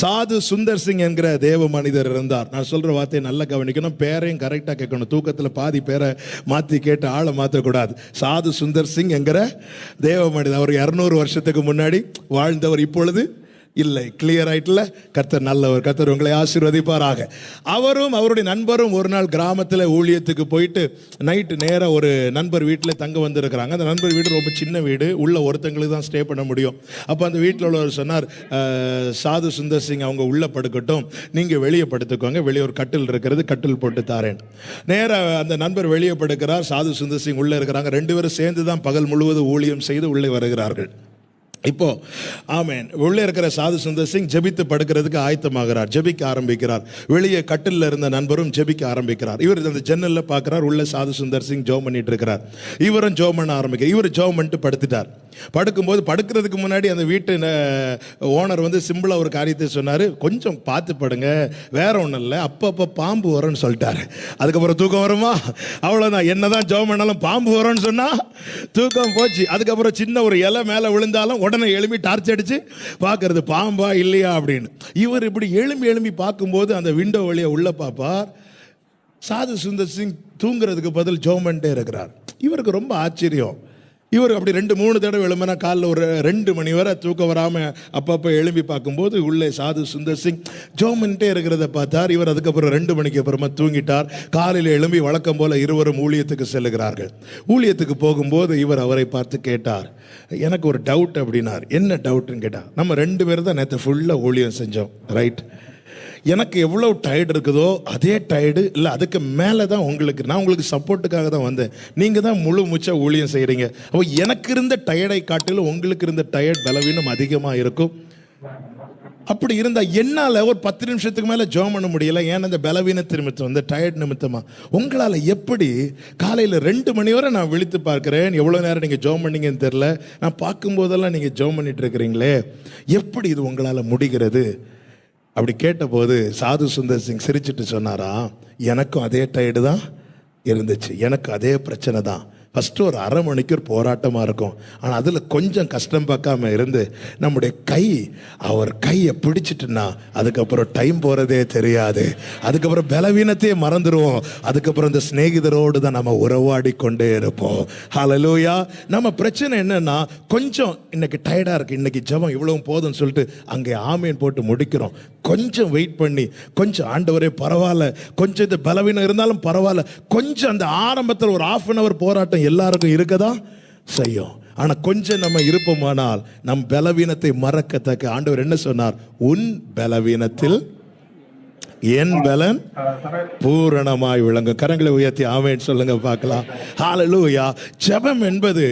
சாது சுந்தர் சிங் என்கிற தேவ மனிதர் இருந்தார். நான் சொல்ற வார்த்தையை நல்லா கவனிக்கணும். பேரையும் கரெக்டாக கேட்கணும். தூக்கத்தில் பாதி பேரை மாற்றி கேட்டு ஆளை மாற்றக்கூடாது சாது சுந்தர் சிங் என்கிற தேவ மனிதர். அவர் இரநூறு வருஷத்துக்கு முன்னாடி வாழ்ந்தவர் இப்பொழுது இல்லை கிளியர் ஆயிட்டுல? கர்த்தர் நல்லவர் கர்த்தர் உங்களை ஆசீர்வதிப்பாராக. அவரும் அவருடைய நண்பரும் ஒரு நாள் கிராமத்தில் ஊழியத்துக்கு போயிட்டு நைட்டு நேராக ஒரு நண்பர் வீட்டில் தங்க வந்திருக்கிறாங்க. அந்த நண்பர் வீடு ரொம்ப சின்ன வீடு. உள்ள ஒருத்தங்களுக்கு தான் ஸ்டே பண்ண முடியும். அப்போ அந்த வீட்டில் உள்ளவர் சொன்னார் சாது சுந்தர் சிங் அவங்க உள்ள படுக்கட்டும். நீங்கள் வெளியே படுத்துக்கோங்க. வெளியே ஒரு கட்டில் இருக்கிறது கட்டில் போட்டு தாரேன். நேராக அந்த நண்பர் வெளியே படுக்கிறார். சாது சுந்தர் சிங் உள்ளே இருக்கிறாங்க. ரெண்டு பேரும் சேர்ந்து தான் பகல் முழுவதும் ஊழியம் செய்து உள்ளே வருகிறார்கள். இப்போ ஆமேன். உள்ளே இருக்கிற சாது சுந்தர் சிங் ஜெபித்து படுக்கிறதுக்கு ஆயத்தமாகிறார். ஜெபிக்க ஆரம்பிக்கிறார். வெளியே கட்டிலில் இருந்த நண்பரும் ஜெபிக்க ஆரம்பிக்கிறார். இவர் அந்த ஜன்னலில் பார்க்குறார் உள்ள சாது சுந்தர் சிங் ஜோம் பண்ணிட்டு இருக்கிறார் இவரும் ஜோம் பண்ண ஆரம்பிக்கிறார் இவர் ஜோம் பண்ணிட்டு படுத்துட்டார். படுக்கும்போது படுக்கிறதுக்கு முன்னாடி அந்த வீட்டு ஓனர் வந்து சிம்பிளாக ஒரு காரியத்தை சொன்னார். கொஞ்சம் பார்த்து படுங்க. வேற ஒன்றும் இல்லை. அப்பப்போ பாம்பு வரும்னு சொல்லிட்டாரு. அதுக்கப்புறம் தூக்கம் வருமா? அவ்வளோதான் என்னதான் ஜோம் பண்ணாலும் பாம்பு வரும்னு சொன்னால் தூக்கம் போச்சு. அதுக்கப்புறம் சின்ன ஒரு இலை மேலே விழுந்தாலும் உடனே எழும்பி டார்ச் அடிச்சு பார்க்கறது பாம்பா இல்லையா அப்படின்னு. இவர் இப்படி எழும்பி எழும்பி பார்க்கும்போது அந்த விண்டோ வழியை உள்ள பார்ப்பார். சாது சுந்தர் சிங் தூங்குறதுக்கு பதில் ஜோமெண்ட்டே இருக்கிறார். இவருக்கு ரொம்ப ஆச்சரியம். இவர் அப்படி ரெண்டு மூணு தடவை எழும்பினா காலைல ஒரு ரெண்டு மணி வரை தூக்கம் வராமல் அப்பப்போ எழும்பி பார்க்கும்போது உள்ளே சாது சுந்தர் சிங் ஜோமன்ட்டே இருக்கிறத பார்த்தார். இவர் அதுக்கப்புறம் ரெண்டு மணிக்கு அப்புறமா தூங்கிட்டார். காலையில் எழும்பி வழக்கம் போல் இருவரும் ஊழியத்துக்கு செல்லுகிறார்கள். ஊழியத்துக்கு போகும்போது இவர் அவரை பார்த்து கேட்டார் எனக்கு ஒரு டவுட் அப்படின்னார். என்ன டவுட்னு கேட்டார் நம்ம ரெண்டு பேரும் தான் நேற்று ஃபுல்லாக ஊழியம் செஞ்சோம். ரைட் எனக்கு எவ்வளோ டயர்டு இருக்குதோ அதே டயர்டு இல்லை அதுக்கு மேலே தான் உங்களுக்கு நான் உங்களுக்கு சப்போர்ட்டுக்காக தான் வந்தேன். நீங்கள் தான் முழு முச்சா ஊழியம் செய்கிறீங்க அப்போ எனக்கு இருந்த டயர்டை காட்டிலும் உங்களுக்கு இருந்த டயர்ட் பலவீனம் அதிகமாக இருக்கும். அப்படி இருந்தால் என்னால் ஒரு பத்து நிமிஷத்துக்கு மேலே ஜோம் பண்ண முடியல. ஏன்னா இந்த பலவீனத்து நிமித்தம் இந்த டயர்ட் நிமித்தமாக உங்களால் எப்படி காலையில் ரெண்டு மணி வரை நான் விழித்து பார்க்குறேன். எவ்வளோ நேரம் நீங்கள் ஜோம் பண்ணீங்கன்னு தெரில நான் பார்க்கும்போதெல்லாம் நீங்கள் ஜோம் பண்ணிட்டு இருக்கிறீங்களே. எப்படி இது உங்களால் முடிகிறது? அப்படி கேட்டபோது சாது சுந்தர் சிங் சிரிச்சிட்டு சொன்னாரா எனக்கும் அதே டயர்டு தான் இருந்துச்சு. எனக்கு அதே பிரச்சனை தான். ஃபஸ்ட்டு ஒரு அரை மணிக்கு போராட்டமாக இருக்கும். ஆனால் அதில் கொஞ்சம் கஷ்டம் பார்க்காம இருந்து நம்முடைய கை அவர் கையை பிடிச்சிட்டுன்னா அதுக்கப்புறம் டைம் போகிறதே தெரியாது. அதுக்கப்புறம் பலவீனத்தையே மறந்துடுவோம் அதுக்கப்புறம் இந்த சிநேகிதரோடு தான் நம்ம உறவாடி கொண்டே இருப்போம். ஹலலூயா நம்ம பிரச்சனை என்னன்னா கொஞ்சம் இன்னைக்கு டயர்டாக இருக்குது இன்னைக்கு ஜபம் இவ்வளோ போதும்னு சொல்லிட்டு அங்கே ஆமீன் போட்டு முடிக்கிறோம். கொஞ்சம் வெயிட் பண்ணி கொஞ்சம் ஆண்டவரே பரவாயில்ல. கொஞ்சம் இந்த பலவீனம் இருந்தாலும் பரவாயில்ல. கொஞ்சம் அந்த ஆரம்பத்தில் ஒரு ஆஃப் அன் அவர் போராட்டம் எல்லாருக்கும் இருக்கதா? செய்யும். ஆனா கொஞ்சம் நம்ம இருப்போமானால் நம் பலவீனத்தை மறக்கத்தக்க ஆண்டவர் என்ன சொன்னார்? உன் பலவீனத்தில் என் பலன் பூரணமாய் விளங்கும். கரங்களை உயர்த்தி ஆமேன்னு சொல்லுங்க பார்க்கலாம். ஹாலலூயா ஜபம் என்பது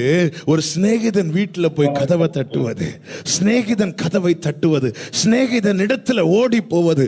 ஒரு சிநேகிதன் வீட்டில் போய் கதவை தட்டுவது சிநேகிதன் கதவை தட்டுவது சிநேகிதன் இடத்துல ஓடி போவது.